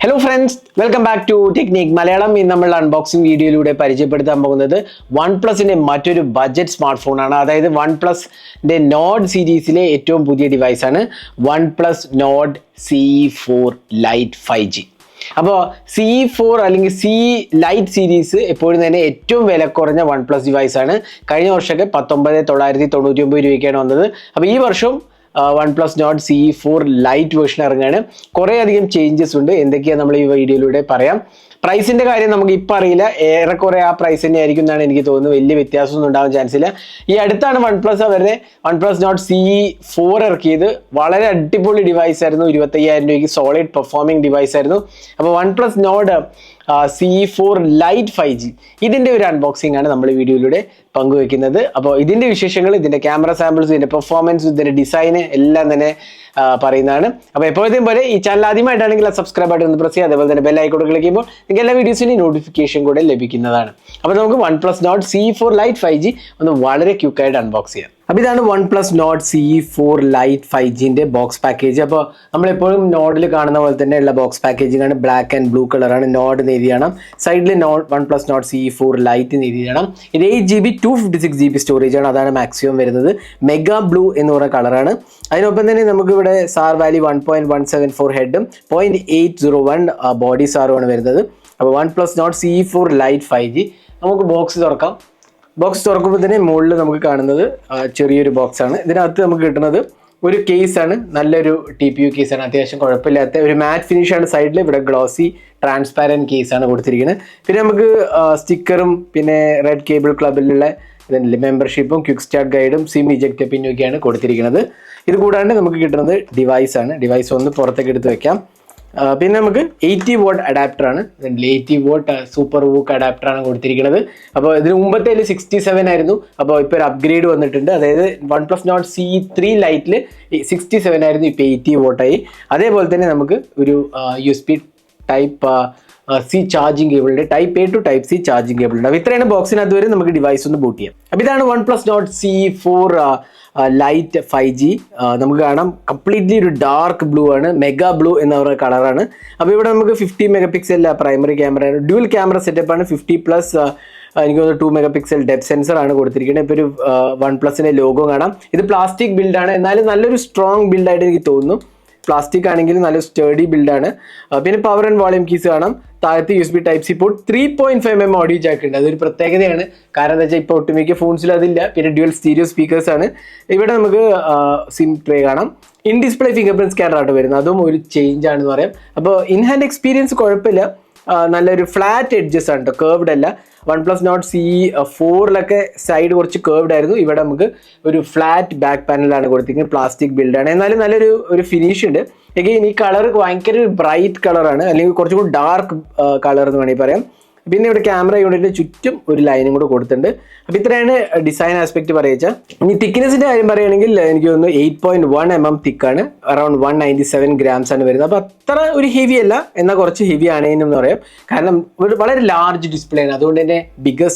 Hello friends welcome back to technique Malayalam ഇന്ന് നമ്മൾ unboxing വീഡിയോയിലൂടെ പരിചയപ്പെടുത്താൻ പോകുന്നത് വൺ പ്ലസിന്റെ മറ്റൊരു ബഡ്ജറ്റ് സ്മാർട്ട് ഫോണാണ് അതായത് വൺ പ്ലസിന്റെ നോഡ് സീരീസിലെ ഏറ്റവും പുതിയ ഡിവൈസാണ് OnePlus Nord C four Lite five G അപ്പോൾ സി ഫോർ അല്ലെങ്കിൽ സി ലൈറ്റ് സീരീസ് എപ്പോഴും തന്നെ ഏറ്റവും വില കുറഞ്ഞ വൺ പ്ലസ് ഡിവൈസാണ് കഴിഞ്ഞ വർഷമൊക്കെ പത്തൊമ്പത് തൊള്ളായിരത്തി തൊണ്ണൂറ്റി ഒമ്പത് രൂപയ്ക്കാണ് വന്നത്. അപ്പോൾ ഈ വർഷം OnePlus note C four Lite version ഇറങ്ങുകയാണ്. കുറേ അധികം ചേഞ്ചസ് ഉണ്ട്. എന്തൊക്കെയാണ് നമ്മൾ ഈ വീഡിയോയിലൂടെ പറയാം. പ്രൈസിന്റെ കാര്യം നമുക്ക് ഇപ്പം അറിയില്ല. ഏറെക്കുറെ ആ പ്രൈസ് തന്നെ ആയിരിക്കും എന്നാണ് എനിക്ക് തോന്നുന്നത്. വലിയ വ്യത്യാസമൊന്നും ഉണ്ടാവാൻ ചാൻസ് ഇല്ല. ഈ അടുത്താണ് വൺ പ്ലസ് അവരുടെ one plus not C four ഇറക്കിയത്. വളരെ അടിപൊളി ഡിവൈസ് ആയിരുന്നു. ഇരുപത്തയ്യായിരം രൂപയ്ക്ക് സോളിഡ് പെർഫോമിംഗ് ഡിവൈസ് ആയിരുന്നു. അപ്പോൾ OnePlus note C four Lite five G ഇതിന്റെ ഒരു അൺബോക്സിംഗ് ആണ് നമ്മൾ വീഡിയോയിലൂടെ പങ്കുവെക്കുന്നത്. അപ്പോൾ ഇതിന്റെ വിശേഷങ്ങൾ ഇതിന്റെ ക്യാമറ സാമ്പിൾസ് ഇതിന്റെ പെർഫോമൻസ് ഇതിന്റെ ഡിസൈന് എല്ലാം തന്നെ പറയുന്നതാണ്. അപ്പോൾ എപ്പോഴത്തെയും പോലെ ഈ ചാനൽ ആദ്യമായിട്ടാണെങ്കിൽ ആ സബ്സ്ക്രൈബ് ബട്ടൺ ഒന്ന് പ്രസ് ചെയ്യുക. അതേപോലെ തന്നെ ബെല്ലൈക്കോട് ക്ലിക്ക് ചെയ്യുമ്പോൾ നിങ്ങൾക്ക് എല്ലാ വീഡിയോസിനും നോട്ടിഫിക്കേഷൻ കൂടെ ലഭിക്കുന്നതാണ്. അപ്പോൾ നമുക്ക് OnePlus note C four Lite five G ഒന്ന് വളരെ ക്യൂക്കായിട്ട് അൺബോക്സ് ചെയ്യാം. അപ്പോൾ ഇതാണ് OnePlus note C four Lite five ജിന്റെ box package അപ്പോൾ നമ്മളെപ്പോഴും നോഡിൽ കാണുന്ന പോലെ തന്നെ ഉള്ള ബോക്സ് പാക്കേജിംഗ് ആണ് ബ്ലാക്ക് ആൻഡ് ബ്ലൂ കളറാണ് നോഡ് എഴുതി കാണാം സൈഡിൽ note OnePlus note C four Lite എഴുതി കാണാം ഇത് eight G B two fifty six G B storage ആണ്. അതാണ് മാക്സിമം വരുന്നത്. മെഗാ ബ്ലൂ എന്ന് പറയുന്ന കളറാണ് അതിനൊപ്പം തന്നെ നമുക്കിവിടെ SAR value one point one seven four ഹെഡും point eight zero one body സാറുമാണ് വരുന്നത്. അപ്പോൾ OnePlus note C four Lite five G നമുക്ക് ബോക്സ് തുറക്കാം. ബോക്സ് തുറക്കുമ്പോൾ തന്നെ മുകളിൽ നമുക്ക് കാണുന്നത് ചെറിയൊരു ബോക്സ് ആണ്. ഇതിനകത്ത് നമുക്ക് കിട്ടുന്നത് ഒരു കേസാണ് നല്ലൊരു ടി പി യു കേസാണ് അത്യാവശ്യം കുഴപ്പമില്ലാത്ത ഒരു മാറ്റ് ഫിനിഷ് ആണ് സൈഡിൽ ഇവിടെ ഗ്ലോസി ട്രാൻസ്പാരന്റ് കേസാണ് കൊടുത്തിരിക്കുന്നത്. പിന്നെ നമുക്ക് സ്റ്റിക്കറും പിന്നെ റെഡ് കേബിൾ ക്ലബിലുള്ള ഇതിന്റെ മെമ്പർഷിപ്പും ക്വിക്ക് സ്റ്റാർട്ട് ഗൈഡും സിം ഇജക്റ്റ് പിന്നൊക്കെയാണ് കൊടുത്തിരിക്കുന്നത്. ഇത് കൂടാണ്ട് നമുക്ക് കിട്ടുന്നത് ഡിവൈസ് ആണ്. ഡിവൈസ് ഒന്ന് പുറത്തേക്ക് എടുത്ത് വെക്കാം. പിന്നെ നമുക്ക് എയ്റ്റി വോട്ട് അഡാപ്റ്റർ ആണ്. Eighty watt super VOOC adapter ആണ് കൊടുത്തിരിക്കുന്നത്. അപ്പോൾ ഇതിന് മുമ്പത്തെ സിക്സ്റ്റി സെവൻ ആയിരുന്നു. അപ്പോൾ ഇപ്പോൾ ഒരു അപ്ഗ്രേഡ് വന്നിട്ടുണ്ട്. അതായത് one plus not C three ലൈറ്റിൽ സിക്സ്റ്റി സെവൻ ആയിരുന്നു ഇപ്പോൾ എയ്റ്റി വോട്ടായി അതേപോലെ തന്നെ നമുക്ക് ഒരു U S B type C charging കേബിളിന്റെ type A to type C charging cable ഉണ്ട് അപ്പോൾ ഇത്രയാണ് ബോക്സിനകത്ത് വരെ നമുക്ക് ഡിവൈസ് ഒന്ന് ബൂട്ട് ചെയ്യാം. അപ്പോൾ ഇതാണ് OnePlus note C four Lite five G നമുക്ക് കാണാം. കംപ്ലീറ്റ്ലി ഒരു ഡാർക്ക് ബ്ലൂ ആണ്. മെഗാ ബ്ലൂ എന്ന് പറയുന്ന കളറാണ് അപ്പോൾ ഇവിടെ നമുക്ക് fifty mega pixel primary camera ആണ്. ഡ്യുവൽ ക്യാമറ സെറ്റപ്പ് ആണ്. ഫിഫ്റ്റി പ്ലസ് എനിക്ക് തോന്നുന്നു two mega pixel depth sensor ആണ് കൊടുത്തിരിക്കുന്നത്. ഇപ്പോൾ ഒരു വൺ പ്ലസിന്റെ ലോഗോ കാണാം. ഇത് പ്ലാസ്റ്റിക് ബിൽഡാണ് എന്നാലും നല്ലൊരു സ്ട്രോങ് ബിൽഡായിട്ട് എനിക്ക് തോന്നുന്നു. പ്ലാസ്റ്റിക് ആണെങ്കിലും നല്ല സ്റ്റേഡി ബിൽഡാണ് പിന്നെ പവർ ആൻഡ് വോളിയം കീസ് കാണാം. താഴത്ത് U S B type C port three point five M audio jack ഉണ്ട്. അതൊരു പ്രത്യേകതയാണ്. കാരണം എന്താ വെച്ചാൽ ഇപ്പോൾ ഒട്ടുമിക്ക ഫോൺസിൽ അതില്ല. പിന്നെ ഡ്യുവൽ സ്റ്റീരിയോ സ്പീക്കേഴ്സ് ആണ്. ഇവിടെ നമുക്ക് സിം ട്രേ കാണാം. In display fingerprint scanner ആയിട്ട് വരുന്നത്. അതും ഒരു ചേഞ്ച് ആണെന്ന് പറയാം. അപ്പോൾ ഇൻ ഹാൻഡ് എക്സ്പീരിയൻസ് കുഴപ്പമില്ല. നല്ലൊരു ഫ്ലാറ്റ് എഡ്ജസ് ആണ് കേട്ടോ കേർവ്ഡ് അല്ല വൺ പ്ലസ് നോട്ട് സി ഫോറിലൊക്കെ സൈഡ് കുറച്ച് കേർവ്ഡ് ആയിരുന്നു. ഇവിടെ നമുക്ക് ഒരു ഫ്ലാറ്റ് ബാക്ക് പാനലാണ് കൊടുത്തിരിക്കുന്നത്. പ്ലാസ്റ്റിക് ബിൽഡാണ് എന്നാലും നല്ലൊരു ഒരു ഫിനിഷ് ഉണ്ട്. എഗെയിൻ ഈ കളർ ഭയങ്കര ബ്രൈറ്റ് കളറാണ് അല്ലെങ്കിൽ കുറച്ചും കൂടി ഡാർക്ക് കളർ എന്ന് വേണമെങ്കിൽ പറയാം. പിന്നെ ഇവിടെ ക്യാമറ യൂണിറ്റിന് ചുറ്റും ഒരു ലൈനും കൂടെ കൊടുത്തിട്ടുണ്ട്. അപ്പോൾ ഇത്രയാണ് ഡിസൈൻ ആസ്പെക്ട് പറയുക ഇനി തിക്നെസിന്റെ കാര്യം പറയുകയാണെങ്കിൽ എനിക്ക് തോന്നുന്നു eight point one M M തിക്കാണ് around one ninety seven grams ആണ് വരുന്നത്. അപ്പോൾ അത്ര ഒരു ഹെവി അല്ല. എന്നാൽ കുറച്ച് ഹെവി ആണ് എന്ന് പറയാം. കാരണം ഒരു വളരെ ലാർജ് ഡിസ്പ്ലേ ആണ്. അതുകൊണ്ട് തന്നെ ബിഗർ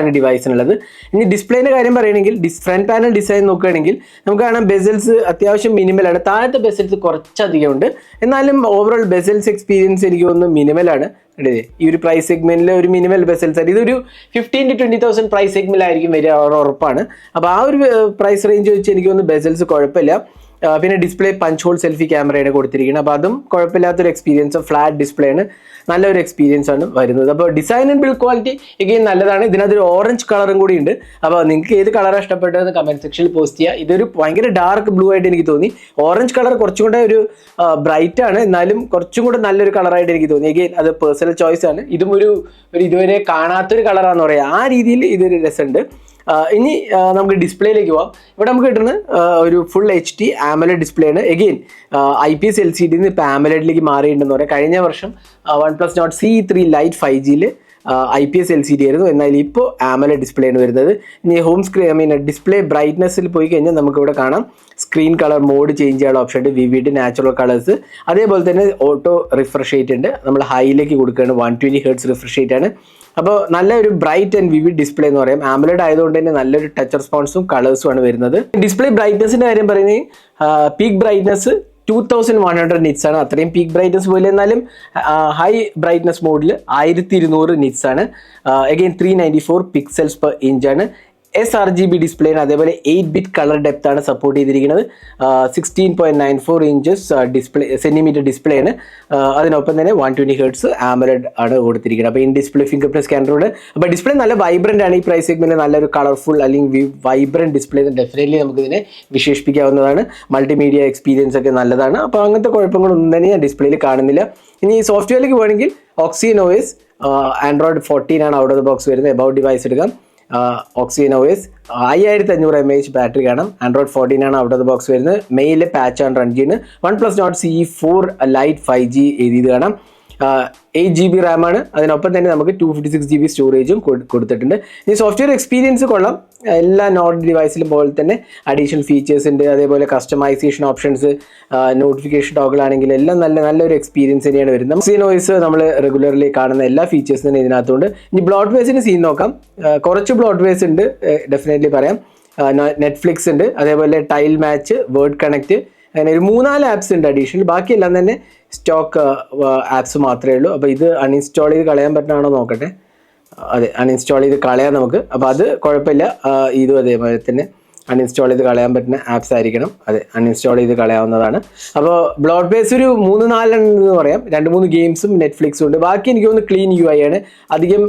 ആണ് ഡിവൈസിനുള്ളത് ഇനി ഡിസ്പ്ലേന്റെ കാര്യം പറയുകയാണെങ്കിൽ ഡിസ് ഫ്രണ്ട് പാനൽ ഡിസൈൻ നോക്കുകയാണെങ്കിൽ നമുക്ക് കാണാം ബെസൽസ് അത്യാവശ്യം മിനിമലാണ് താഴത്തെ ബെസൽസ് കുറച്ചധികം ഉണ്ട് എന്നാലും ഓവറോൾ ബെസൽസ് എക്സ്പീരിയൻസ് എനിക്ക് തോന്നുന്നു മിനിമലാണ് ഈ ഒരു പ്രൈസ് സെഗ്മെന്റിലെ ഒരു മിനിമൽ ബെസൽസ് ആണ് ഇതൊരു fifteen to twenty thousand price സെഗ്മെന്റിലായിരിക്കും വരിക ഉറപ്പാണ്. അപ്പോൾ ആ ഒരു പ്രൈസ് റേഞ്ച് വെച്ച് എനിക്ക് തോന്നുന്നു ബെസൽസ് കുഴപ്പമില്ല. പിന്നെ ഡിസ്പ്ലേ പഞ്ച് ഹോൾ സെൽഫി ക്യാമറയാണ് കൊടുത്തിരിക്കുന്നത്. അപ്പോൾ അതും കുഴപ്പമില്ലാത്തൊരു എക്സ്പീരിയൻസ് ഫ്ലാറ്റ് ഡിസ്പ്ലേ ആണ്. നല്ലൊരു എക്സ്പീരിയൻസ് ആണ് വരുന്നത്. അപ്പോൾ design and build quality again നല്ലതാണ്. ഇതിനകത്തൊരു ഓറഞ്ച് കളറും കൂടി ഉണ്ട്. അപ്പോൾ നിങ്ങൾക്ക് ഏത് കളറാണ് ഇഷ്ടപ്പെട്ടതെന്ന് കമന്റ് സെക്ഷനിൽ പോസ്റ്റ് ചെയ്യുക. ഇതൊരു ഭയങ്കര ഡാർക്ക് ബ്ലൂ ആയിട്ട് എനിക്ക് തോന്നി. ഓറഞ്ച് കളർ കുറച്ചും കൂടെ ഒരു ബ്രൈറ്റ് ആണ്. എന്നാലും കുറച്ചും കൂടെ നല്ലൊരു കളറായിട്ട് എനിക്ക് തോന്നി. എഗെയിൻ അത് പേഴ്സണൽ ചോയ്സ് ആണ്. ഇതും ഒരു ഒരു ഇതുവരെ കാണാത്തൊരു കളറാണെന്ന് പറയാം. ആ രീതിയിൽ ഇതൊരു രസമുണ്ട്. ഇനി നമുക്ക് ഡിസ്പ്ലേയിലേക്ക് പോവാം. ഇവിടെ നമുക്ക് കിട്ടുന്നത് ഒരു full H D AMOLED display ആണ്. Again I P S L C ഡിന്ന് ഇപ്പോൾ ആമലഡിലേക്ക് മാറിയിട്ടുണ്ടെന്ന് പറയാം. കഴിഞ്ഞ വർഷം OnePlus note C three Lite five ജിയിൽ I P S L C D ആയിരുന്നു. എന്നാൽ ഇപ്പോൾ ആമല ഡിസ്പ്ലേ ആണ് വരുന്നത്. ഇനി home screen I mean display ബ്രൈറ്റ്നെസ്സിൽ പോയി കഴിഞ്ഞാൽ നമുക്കിവിടെ കാണാം. സ്ക്രീൻ കളർ മോഡ് ചേഞ്ച് ചെയ്യാനുള്ള ഓപ്ഷൻ ഉണ്ട്. V V D natural colours അതേപോലെ തന്നെ ഓട്ടോ റിഫ്രഷ് റേറ്റ് ഉണ്ട്. നമ്മൾ ഹൈയിലേക്ക് കൊടുക്കുകയാണ്. One twenty hertz refresh rate ആണ്. അപ്പോൾ നല്ല ഒരു ബ്രൈറ്റ് ആൻഡ് വിവിഡ് ഡിസ്പ്ലേ എന്ന് പറയും. ആംബുലഡ് ആയതുകൊണ്ട് തന്നെ നല്ലൊരു ടച്ച് റെസ്പോൺസും കളേഴ്സും ആണ് വരുന്നത്. ഡിസ്പ്ലേ ബ്രൈറ്റ്നസിന്റെ കാര്യം പറയുന്നത് peak brightness two thousand one hundred nits ആണ്. അത്രയും പീക്ക് ബ്രൈറ്റ്നസ് പോലെ എന്നാലും ഹൈ ബ്രൈറ്റ്നസ് മോഡിൽ ആയിരത്തി ഇരുന്നൂറ് നിറ്റ്സ് ആണ്. Again three ninety four pixels per inch ആണ്. എസ് ആർ ജി ബി ഡിസ്പ്ലേന് അതേപോലെ എയ്റ്റ് ബിറ്റ് കളർ ഡെപ്ത് ആണ് സപ്പോർട്ട് ചെയ്തിരിക്കുന്നത്. Sixteen point nine four inches display centimetre display ആണ് അതിനൊപ്പം തന്നെ വൺ ട്വന്റി ഹേർട്സ് ആമലഡ് ആണ് കൊടുത്തിരിക്കുന്നത്. അപ്പോൾ ഇൻ ഡിസ്പ്ലേ ഫിംഗർ പ്രിന്റ് സ്കാനറോട് അപ്പോൾ ഡിസ്പ്ലേ നല്ല വൈബ്രന്റ് ആണ് ഈ പ്രൈസ് സെഗ്മെന്റിൽ നല്ലൊരു കളർഫുൾ അല്ലെങ്കിൽ വൈബ്രന്റ് ഡിസ്പ്ലേ ഡെഫിനറ്റ്ലി നമുക്ക് ഇതിനെ വിശേഷിപ്പിക്കാവുന്നതാണ്. മൾട്ടിമീഡിയ എക്സ്പീരിയൻസ് ഒക്കെ നല്ലതാണ്. അപ്പോൾ അങ്ങനത്തെ കുഴപ്പങ്ങളൊന്നും തന്നെ ഞാൻ ഡിസ്പ്ലേയിൽ കാണുന്നില്ല. ഇനി ഈ സോഫ്റ്റ്വെയറിലേക്ക് വേണമെങ്കിൽ ഓക്സിജൻ ഓയസ് ആൻഡ്രോയിഡ് ഫോർട്ടീൻ ആണ് ഔട്ട് ഓഫ് ദ ബോക്സ് വരുന്നത്. എബൌട്ട് ഡിവൈസ് എടുക്കാം. ഓക്സിജൻ എസ് അയ്യായിരത്തി അഞ്ഞൂറ് എം എച്ച് ബാറ്ററി കാണാം. Android fourteen out of the the box വരുന്നത്. മെയിലെ പാച്ച് ആണ് റൺ ചെയ്യുന്നത് OnePlus note C four Lite five G എഴുതിയത് കാണാം. എയ്റ്റ് ജി ബി റാം ആണ്. അതിനൊപ്പം തന്നെ നമുക്ക് two fifty six G B സ്റ്റോറേജും കൊടുത്തിട്ടുണ്ട്. ഈ സോഫ്റ്റ്വെയർ എക്സ്പീരിയൻസ് കൊള്ളാം. എല്ലാ നോട്ട് ഡിവൈസിലും പോലെ തന്നെ അഡീഷണൽ ഫീച്ചേഴ്സ് ഉണ്ട്. അതേപോലെ കസ്റ്റമൈസേഷൻ ഓപ്ഷൻസ് നോട്ടിഫിക്കേഷൻ ടോഗിൾ ആണെങ്കിൽ എല്ലാം നല്ല നല്ലൊരു എക്സ്പീരിയൻസ് തന്നെയാണ് വരുന്നത്. സീൻ വോയിസ് നമ്മൾ റെഗുലർലി കാണുന്ന എല്ലാ ഫീച്ചേഴ്സും തന്നെ ഇതിനകത്തുണ്ട്. ഇനി ബ്ലോട്ട് വേസിന് സീൻ നോക്കാം. കുറച്ച് ബ്ലോട്ട് വേസ് ഉണ്ട് ഡെഫിനറ്റ്ലി പറയാം. നെറ്റ്ഫ്ലിക്സ് ഉണ്ട്. അതേപോലെ ടൈൽ മാച്ച് വേർഡ് കണക്ട് അങ്ങനെ ഒരു മൂന്നാൽ ആപ്സ് ഉണ്ട് അഡീഷണൽ ബാക്കിയെല്ലാം തന്നെ സ്റ്റോക്ക് ആപ്സ് മാത്രമേ ഉള്ളൂ. അപ്പോൾ ഇത് അൺഇൻസ്റ്റാൾ ചെയ്ത് കളയാൻ പറ്റണോ നോക്കട്ടെ. അതെ അൺഇൻസ്റ്റാൾ ചെയ്ത് കളയാം നമുക്ക്. അപ്പോൾ അത് കുഴപ്പമില്ല. ഇതും അതേപോലെ തന്നെ അൺഇൻസ്റ്റാൾ ചെയ്ത് കളയാൻ പറ്റുന്ന ആപ്സ് ആയിരിക്കണം. അതെ അൺഇൻസ്റ്റാൾ ചെയ്ത് കളയാവുന്നതാണ്. അപ്പോൾ ബ്ലോഡ് ബേസ് ഒരു മൂന്ന് നാലെണ്ണം എന്ന് പറയാം. രണ്ട് മൂന്ന് ഗെയിംസും നെറ്റ്ഫ്ലിക്സും ഉണ്ട്. ബാക്കി എനിക്ക് ഒന്ന് ക്ലീൻ യു ഐ ആണ്. അധികം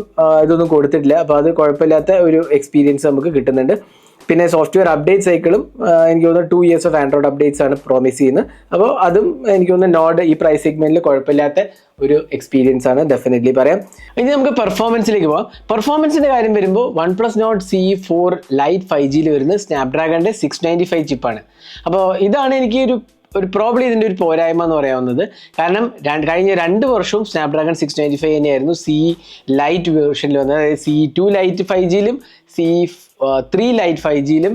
ഇതൊന്നും കൊടുത്തിട്ടില്ല. അപ്പോൾ അത് കുഴപ്പമില്ലാത്ത ഒരു എക്സ്പീരിയൻസ് നമുക്ക് കിട്ടുന്നുണ്ട്. പിന്നെ സോഫ്റ്റ്വെയർ അപ്ഡേറ്റ് സൈക്കിളും എനിക്ക് തോന്നുന്നു two years of Android updates ആണ് പ്രോമിസ് ചെയ്യുന്നത്. അപ്പോൾ അതും എനിക്ക് തോന്നുന്നു നോഡ് ഈ പ്രൈസ് സെഗ്മെന്റിൽ കുഴപ്പമില്ലാത്ത ഒരു എക്സ്പീരിയൻസ് ആണ് ഡെഫിനറ്റ്ലി പറയാം. ഇനി നമുക്ക് പെർഫോമൻസിലേക്ക് പോവാം. പെർഫോമൻസിന്റെ കാര്യം വരുമ്പോൾ OnePlus note C four Lite five ജിയിൽ വരുന്ന സ്നാപ്ഡ്രാഗണിന്റെ സിക്സ് നയന്റി ഫൈവ് ചിപ്പാണ് അപ്പോൾ ഇതാണ് എനിക്ക് ഒരു ഒരു പ്രോബ്ലം ഇതിന്റെ ഒരു പോരായ്മ എന്ന് പറയാവുന്നത്. കാരണം കഴിഞ്ഞ രണ്ട് വർഷവും സ്നാപ്ഡ്രാഗൺ സിക്സ് നയന്റി ഫൈവ് തന്നെയായിരുന്നു സി ലൈറ്റ് വേർഷനിൽ വന്നത്. അതായത് സി ടു ലൈറ്റ് ഫൈവ് ജിയിലും സി ത്രീ ലൈറ്റ് ഫൈവ് ജിയിലും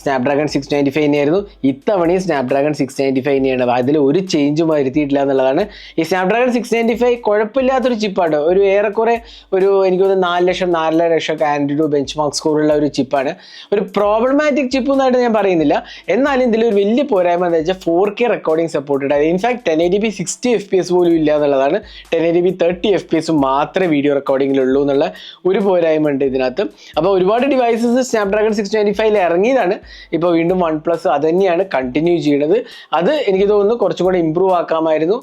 സ്നാപ്ഡ്രാഗൺ സിക്സ് നയന്റി ഫൈവ് തന്നെയായിരുന്നു. ഇത്തവണയും സ്നാപ്ഡ്രാഗൺ സിക്സ് നയന്റി ഫൈവ് തന്നെയാണ്. അതിൽ ഒരു ചേഞ്ചും വരുത്തിയിട്ടില്ല എന്നുള്ളതാണ്. ഈ സ്നാപ്ഡ്രാഗൺ സിക്സ് നയന്റി ഫൈവ് കുഴപ്പമില്ലാത്തൊരു ചിപ്പാണ് ഒരു ഏറെക്കുറെ ഒരു എനിക്ക് തോന്നുന്നു നാല് ലക്ഷം നാലര ലക്ഷം ഒക്കെ ആൻഡ്രോയിഡ് ബെഞ്ച് മാർക്ക് സ്കോറുള്ള ഒരു ചിപ്പാണ് ഒരു പ്രോബ്ലമാറ്റിക് ചിപ്പ് എന്നായിട്ട് ഞാൻ പറയുന്നില്ല. എന്നാലും ഇതിൽ ഒരു വലിയ പോരായ്മ എന്ന് വെച്ചാൽ ഫോർ കെ റെക്കോർഡിംഗ് സപ്പോർട്ടഡ് ആയത് in fact ten eighty P sixty F P S പോലും ഇല്ല എന്നുള്ളതാണ്. Ten eighty P thirty F P S മാത്രമേ വീഡിയോ റെക്കോർഡിങ്ങിലുള്ളൂ എന്നുള്ള ഒരു പോരായ്മ ഉണ്ട് ഇതിനകത്ത്. അപ്പോൾ ഒരുപാട് ഡിവൈസസ് സ്നാപ്ഡ്രാഗൺ സിക്സ് ട്വന്റി ഫൈവിൽ ഇറങ്ങിയതാണ്. ഇപ്പോൾ വീണ്ടും വൺ പ്ലസ് അത് തന്നെയാണ് കണ്ടിന്യൂ ചെയ്യുന്നത്. അത് എനിക്ക് തോന്നുന്നു കുറച്ചും കൂടെ ഇമ്പ്രൂവ് ആക്കാമായിരുന്നു.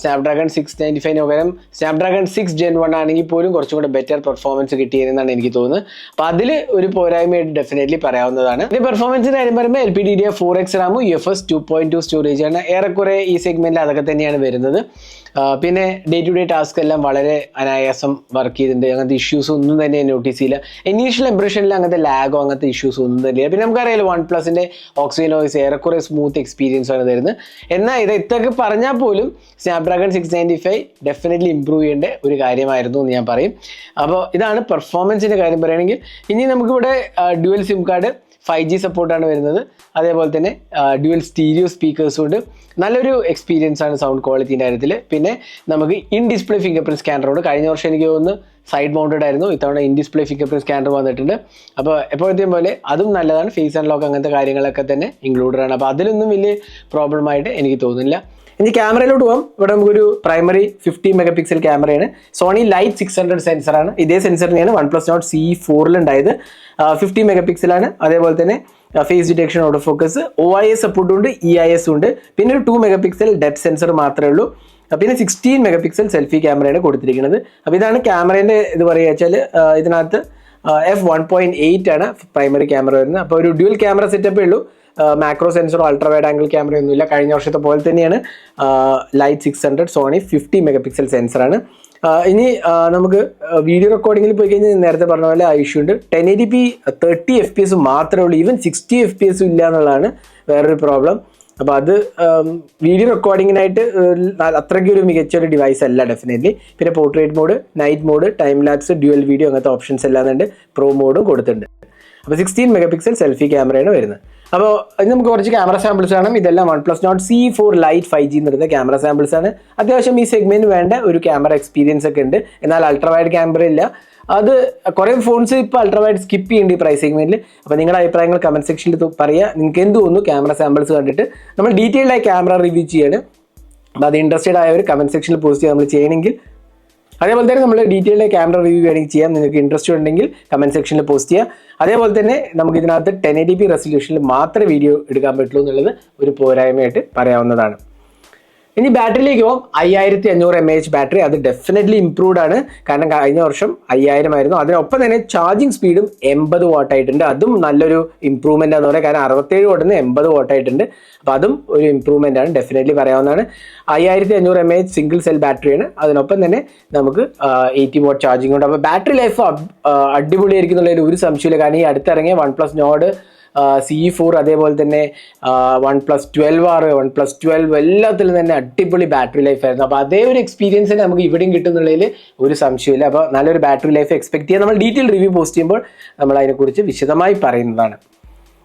സ്നാപ്ഡ്രാഗൺ സിക്സ് നയന്റി ഫൈവിന് പകരം സ്നാപ്ഡ്രാഗൺ സിക്സ് ജെൻ വൺ ആണെങ്കിൽ പോലും കുറച്ചും കൂടെ ബെറ്റർ പെർഫോമൻസ് കിട്ടിയെന്നാണ് എനിക്ക് തോന്നുന്നത്. അപ്പോൾ അതിൽ ഒരു പോരായ്മയായിട്ട് ഡെഫിനറ്റ്ലി പറയാവുന്നതാണ്. ഇനി പെർഫോമൻസിന്റെ കാര്യം പറയുമ്പോൾ L P D D four X റാമും F S two point two storage ആണ്. ഏറെക്കുറെ ഈ സെഗ്മെന്റിൽ അതൊക്കെ തന്നെയാണ് വരുന്നത്. പിന്നെ ഡേ ടു ഡേ ടാസ്ക് എല്ലാം വളരെ അനായാസം വർക്ക് ചെയ്തിട്ടുണ്ട്. അങ്ങനത്തെ ഇഷ്യൂസ് ഒന്നും തന്നെ നോട്ടീസ് ചെയ്യില്ല. ഇനീഷ്യൽ ഇംപ്രഷനിൽ അങ്ങനത്തെ ലാഗോ അങ്ങനത്തെ ഇഷ്യൂസ് ഒന്നും തന്നെ പിന്നെ നമുക്കറിയാലോ വൺ പ്ലസിന്റെ ഓക്സിജൻ ഓയിസ് ഏറെക്കുറെ സ്മൂത്ത് എക്സ്പീരിയൻസ് ആണ് തരുന്നത്. എന്നാൽ ഇത് ഇത്രയൊക്കെ പറഞ്ഞാൽ പോലും Snapdragon six ninety five definitely improve ചെയ്യേണ്ട ഒരു കാര്യമായിരുന്നു എന്ന് ഞാൻ പറയും. അപ്പോൾ ഇതാണ് പെർഫോമൻസിന്റെ കാര്യം പറയുകയാണെങ്കിൽ ഇനി നമുക്കിവിടെ dual SIM card five G സപ്പോർട്ടാണ് വരുന്നത്. അതേപോലെ തന്നെ ഡ്യുവൽ സ്റ്റീരിയോ സ്പീക്കേഴ്സും ഉണ്ട്. നല്ലൊരു എക്സ്പീരിയൻസ് ആണ് സൗണ്ട് ക്വാളിറ്റിന്റെ കാര്യത്തിൽ പിന്നെ നമുക്ക് ഇൻ ഡിസ്പ്ലേ ഫിംഗർ പ്രിന്റ് സ്കാനറോട് കഴിഞ്ഞ വർഷം എനിക്ക് തോന്നുന്നു സൈഡ് മൗണ്ടഡ് ആയിരുന്നു. ഇത്തവണ in display fingerprint scanner വന്നിട്ടുണ്ട്. അപ്പോൾ എപ്പോഴത്തെയും പോലെ അതും നല്ലതാണ്. ഫേസ് അൺലോക്ക് അങ്ങനത്തെ കാര്യങ്ങളൊക്കെ തന്നെ ഇൻക്ലൂഡഡ് ആണ്. അപ്പോൾ അതിലൊന്നും വലിയ പ്രോബ്ലം ആയിട്ട് എനിക്ക് തോന്നുന്നില്ല. ഇനി ക്യാമറയിലോട്ട് പോകാം ഇവിടെ നമുക്കൊരു പ്രൈമറി ഫിഫ്റ്റി മെഗാ പിക്സൽ ക്യാമറയാണ് സോണി ലൈറ്റ് സിക്സ് ഹൺഡ്രഡ് സെൻസറാണ് ഇതേ സെൻസർ തന്നെയാണ് വൺ പ്ലസ് നോട്ട് സി ഫോറിലുണ്ടായത് ഫിഫ്റ്റി മെഗാ പിക്സലാണ് അതേപോലെ തന്നെ face detection autofocus O I S സപ്പോർട്ടും ഉണ്ട് ഇ ഐ എസ് ഉണ്ട്. പിന്നെ ഒരു two mega pixel depth sensor മാത്രമേ ഉള്ളൂ. പിന്നെ സിക്സ്റ്റീൻ മെഗാ പിക്സൽ സെൽഫി ക്യാമറയാണ് കൊടുത്തിരിക്കുന്നത്. അപ്പോൾ ഇതാണ് ക്യാമറേന്റെ ഇത് പറയുക വെച്ചാൽ ഇതിനകത്ത് എഫ് വൺ പോയിന്റ് എയ്റ്റ് ആണ് പ്രൈമറി ക്യാമറ വരുന്നത്. അപ്പോൾ ഒരു ഡ്യുവൽ ക്യാമറ സെറ്റപ്പേ ഉള്ളൂ. മാക്രോ സെൻസറോ അൾട്രാ വൈഡ് ആംഗിൾ ക്യാമറ ഒന്നുമില്ല. കഴിഞ്ഞ വർഷത്തെ പോലെ തന്നെയാണ്. LYT six hundred Sony fifty megapixel സെൻസറാണ് ഇനി നമുക്ക് വീഡിയോ റെക്കോർഡിങ്ങിൽ പോയി കഴിഞ്ഞാൽ നേരത്തെ പറഞ്ഞ പോലെ ഇഷ്യൂ ഉണ്ട്. Ten eighty P thirty F P S മാത്രമേ ഉള്ളൂ. Even sixty F P S ഇല്ല എന്നുള്ളതാണ് വേറൊരു പ്രോബ്ലം അപ്പോൾ അത് വീഡിയോ റെക്കോർഡിങ്ങിനായിട്ട് അത്രയ്ക്ക് ഒരു മികച്ച ഒരു ഡിവൈസ് അല്ല ഡെഫിനറ്റ്ലി പിന്നെ portrait mode night mode time lapse dual video അങ്ങനത്തെ ഓപ്ഷൻസ് എല്ലാം ഉണ്ട് പ്രോ മോഡും കൊടുത്തിട്ടുണ്ട്. അപ്പോൾ സിക്സ്റ്റീൻ മെഗാ പിക്സൽ സെൽഫി ക്യാമറയാണ് വരുന്നത്. അപ്പോൾ ഇത് നമുക്ക് കുറച്ച് ക്യാമറ സാമ്പിൾസ് ആണ് ഇതെല്ലാം OnePlus note C four Lite five G എന്ന് ക്യാമറ സാമ്പിൾസ് ആണ്. അത്യാവശ്യം ഈ സെഗ്മെന്റ് വേണ്ട ഒരു ക്യാമറ എക്സ്പീരിയൻസ് ഒക്കെ ഉണ്ട്. എന്നാൽ അൾട്രാ വൈഡ് ക്യാമറ ഇല്ല. അത് കുറേ ഫോൺസ് ഇപ്പോൾ അൾട്രാ വൈഡ് സ്കിപ്പ് ചെയ്യുന്നുണ്ട് ഈ പ്രൈസ് സെഗ്മെന്റിൽ അപ്പോൾ നിങ്ങളുടെ അഭിപ്രായങ്ങൾ കമന്റ് സെക്ഷനിൽ പറയുക നിങ്ങൾക്ക് എന്ത് തോന്നുന്നു? ക്യാമറ സാമ്പിൾസ് കണ്ടിട്ട്. നമ്മൾ ഡീറ്റെയിൽഡ് ആയി ക്യാമറ റിവ്യൂ ചെയ്യാണ്. അപ്പോൾ അത് ഇൻട്രസ്റ്റഡ് ആയവർ കമന്റ് സെക്ഷനിൽ പോസ്റ്റ് ചെയ്യാൻ നമ്മൾ ചെയ്യണമെങ്കിൽ അതേപോലെ തന്നെ നമ്മൾ ഡീറ്റെയിൽഡ് ക്യാമറ റിവ്യൂ വേണമെങ്കിൽ ചെയ്യാം. നിങ്ങൾക്ക് ഇൻട്രസ്റ്റ് ഉണ്ടെങ്കിൽ കമന്റ് സെക്ഷനിൽ പോസ്റ്റ് ചെയ്യാം. അതേപോലെ തന്നെ നമുക്ക് ഇതിനകത്ത് ടെൻ എ ഡി പി റെസൊല്യൂഷനിൽ മാത്രമേ വീഡിയോ എടുക്കാൻ പറ്റുള്ളൂ എന്നുള്ളത് ഒരു പോരായ്മയായിട്ട് പറയാവുന്നതാണ്. ഇനി ബാറ്ററിയിലേക്ക് പോകും അയ്യായിരത്തി അഞ്ഞൂറ് എം എച്ച് ബാറ്ററി. അത് ഡെഫിനറ്റ്ലി ഇംപ്രൂവ്ഡ് ആണ്. കാരണം കഴിഞ്ഞ വർഷം അയ്യായിരം ആയിരുന്നു. അതിനൊപ്പം തന്നെ ചാർജിങ് സ്പീഡും എൺപത് വാട്ട് ആയിട്ടുണ്ട്. അതും നല്ലൊരു ഇംപ്രൂവ്മെന്റ് ആണെന്ന് പറയാം. കാരണം അറുപത്തേഴ് വാട്ടിൽ നിന്ന് എൺപത് വാട്ട് ആയിട്ടുണ്ട്. അപ്പോൾ അതും ഒരു ഇംപ്രൂവ്മെന്റ് ആണ്. ഡെഫിനറ്റ്ലി പറയാവുന്നതാണ്. അയ്യായിരത്തി അഞ്ഞൂറ് എം എച്ച് സിംഗിൾ സെൽ ബാറ്ററിയാണ് അതിനൊപ്പം തന്നെ നമുക്ക് എയ്റ്റി വാട്ട് ചാർജിങ് ഉണ്ട്. അപ്പോൾ ബാറ്ററി ലൈഫ് അടിപൊളിയായിരിക്കും എന്നുള്ളതിൽ ഒരു സംശയമില്ല കാരണം ഈ അടുത്തിറങ്ങിയ one plus Nord C four അതേപോലെ തന്നെ വൺ പ്ലസ് ട്വൽവ് ആറ് വൺ പ്ലസ് ട്വൽവ് എല്ലാത്തിലും തന്നെ അടിപൊളി ബാറ്ററി ലൈഫ് ആയിരുന്നു. അപ്പോൾ അതേ ഒരു എക്സ്പീരിയൻസ് തന്നെ നമുക്ക് ഇവിടെയും കിട്ടുന്നുള്ളതിൽ ഒരു സംശയമില്ല അപ്പോൾ നല്ലൊരു ബാറ്ററി ലൈഫ് എക്സ്പെക്ട് ചെയ്യാൻ നമ്മൾ ഡീറ്റെയിൽ റിവ്യൂ പോസ്റ്റ് ചെയ്യുമ്പോൾ നമ്മൾ അതിനെക്കുറിച്ച് വിശദമായി പറയുന്നതാണ്.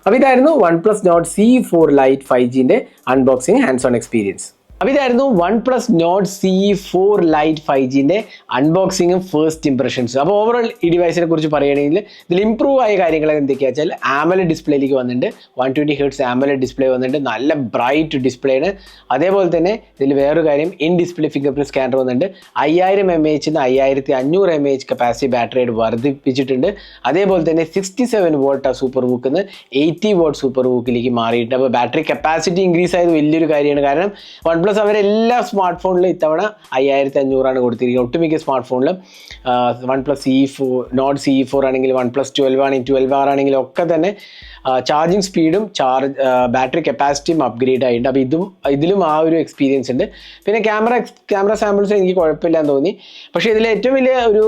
അപ്പോൾ ഇതായിരുന്നു one plus Nord C four lite five ജിന്റെ unboxing hands on experience അപ്പോൾ ഇതായിരുന്നു one plus Nord C four lite five ജിന്റെ അൺബോക്സിങ്ങും ഫസ്റ്റ് ഇംപ്രഷൻസും അപ്പോൾ ഓവറോൾ ഈ ഡിവൈസിനെ കുറിച്ച് പറയുകയാണെങ്കിൽ ഇതിൽ ഇംപ്രൂവ് ആയ കാര്യങ്ങൾ എന്തൊക്കെയാ വെച്ചാൽ ആമല ഡിസ്പ്ലേയിലേക്ക് വന്നിട്ടുണ്ട്. One twenty hertz AMOLED display വന്നിട്ടുണ്ട്. നല്ല ബ്രൈറ്റ് ഡിസ്പ്ലേ ആണ് അതേപോലെ തന്നെ ഇതിൽ വേറൊരു കാര്യം in display fingerprint scanner വന്നിട്ടുണ്ട്. അയ്യായിരം എം എച്ച് നിന്ന് അയ്യായിരത്തി അഞ്ഞൂറ് എം എച്ച് കപ്പാസിറ്റി ബാറ്ററി ആയിട്ട് വർദ്ധിപ്പിച്ചിട്ടുണ്ട്. അതേപോലെ തന്നെ സിക്സ്റ്റി സെവൻ വോൾട്ട് ആ സൂപ്പർ ബുക്കിൽ നിന്ന് എയ്റ്റി വോൾട്ട് സൂപ്പർ ബുക്കിലേക്ക് മാറിയിട്ടുണ്ട്. അപ്പോൾ ബാറ്ററി കപ്പാസിറ്റി ഇൻക്രീസ് ആയത് വലിയൊരു കാര്യമാണ്. കാരണം വൺ പ്ലസ് അവരെല്ലാ സ്മാർട്ട് ഫോണിലും ഇത്തവണ അയ്യായിരത്തി അഞ്ഞൂറാണ് കൊടുത്തിരിക്കുന്നത്. ഒട്ടുമിക്ക സ്മാർട്ട് ഫോണിലും one plus E four note C four ആണെങ്കിൽ വൺ പ്ലസ് ട്വൽവ് ആണെങ്കിൽ ട്വൽവ് ആർ ആണെങ്കിലും ഒക്കെ തന്നെ ചാർജിങ് സ്പീഡും ചാർജ് ബാറ്ററി കപ്പാസിറ്റിയും അപ്ഗ്രേഡ് ആയിട്ടുണ്ട് അപ്പോൾ ഇതും ഇതിലും ആ ഒരു എക്സ്പീരിയൻസ് ഉണ്ട്. പിന്നെ ക്യാമറ ക്യാമറ സാമ്പിൾസ് എനിക്ക് കുഴപ്പമില്ലാന്ന് തോന്നി. പക്ഷേ ഇതിൽ ഏറ്റവും വലിയ ഒരു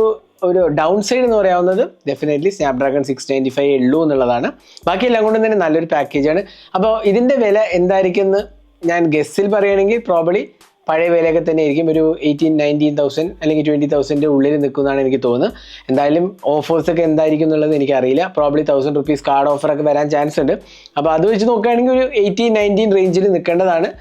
ഒരു ഡൗൺ സൈഡ് എന്ന് പറയാവുന്നത് definitely Snapdragon six ninety five ഉള്ളൂ എന്നുള്ളതാണ്. ബാക്കി എല്ലാം കൊണ്ടും തന്നെ നല്ലൊരു പാക്കേജാണ് അപ്പോൾ ഇതിന്റെ വില എന്തായിരിക്കും എന്ന് ഞാൻ ഗസ്സിൽ പറയുകയാണെങ്കിൽ പ്രോബ്ലി പഴയ വിലയൊക്കെ തന്നെ ആയിരിക്കും. ഒരു എയ്റ്റീൻ നയന്റീൻ തൗസൻഡ് അല്ലെങ്കിൽ ട്വന്റി തൗസൻഡിന്റെ ഉള്ളിൽ നിൽക്കുന്നതാണ് എനിക്ക് തോന്നുന്നത്. എന്തായാലും ഓഫേഴ്സൊക്കെ എന്തായിരിക്കും എന്നുള്ളത് എനിക്കറിയില്ല. പ്രോബ്ലി തൗസൻഡ് റുപ്പീസ് കാർഡ് ഓഫറൊക്കെ വരാൻ ചാൻസ് ഉണ്ട്. അപ്പോൾ അത് വെച്ച് നോക്കുകയാണെങ്കിൽ ഒരു എയ്റ്റീൻ നയന്റീൻ റേഞ്ചിൽ നിൽക്കേണ്ടതാണ്.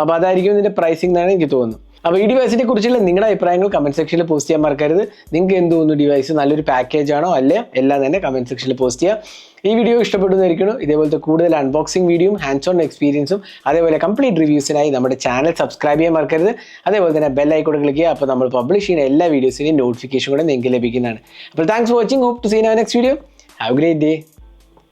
അപ്പോൾ അതായിരിക്കും ഇതിന്റെ പ്രൈസിംഗ് എന്നാണ് എനിക്ക് തോന്നുന്നത്. അപ്പോൾ ഈ ഡിവൈസിനെ കുറിച്ചുള്ള നിങ്ങളുടെ അഭിപ്രായങ്ങൾ കമന്റ് സെക്ഷനിൽ പോസ്റ്റ് ചെയ്യാൻ മറക്കരുത്. നിങ്ങൾക്ക് എന്ത് തോന്നുന്നു ഡിവൈസ് നല്ലൊരു പാക്കേജ് ആണോ? അല്ലേ? എല്ലാം തന്നെ കമന്റ് സെക്ഷനിൽ പോസ്റ്റ് ചെയ്യുക. ഈ വീഡിയോ ഇഷ്ടപ്പെടുന്നതായിരിക്കണം. ഇതേപോലത്തെ കൂടുതൽ അൺബോക്സിംഗ് വീഡിയോയും ഹാൻഡ്സ് ഓൺ എക്സ്പീരിയൻസും അതേപോലെ കംപ്ലീറ്റ് റിവ്യൂസിനായി നമ്മുടെ ചാനൽ സബ്സ്ക്രൈബ് ചെയ്യാൻ മറക്കരുത്. അതേപോലെ തന്നെ ബെൽ ഐക്കോൺ ക്ലിക്ക് ചെയ്യുക. അപ്പോൾ നമ്മൾ പബ്ലിഷ് ചെയ്യുന്ന എല്ലാ വീഡിയോസിന്റെയും നോട്ടിഫിക്കേഷൻ കൂടെ നിങ്ങൾക്ക് ലഭിക്കുന്നതാണ്. അപ്പോൾ thanks for watching hope to seen our next video have great day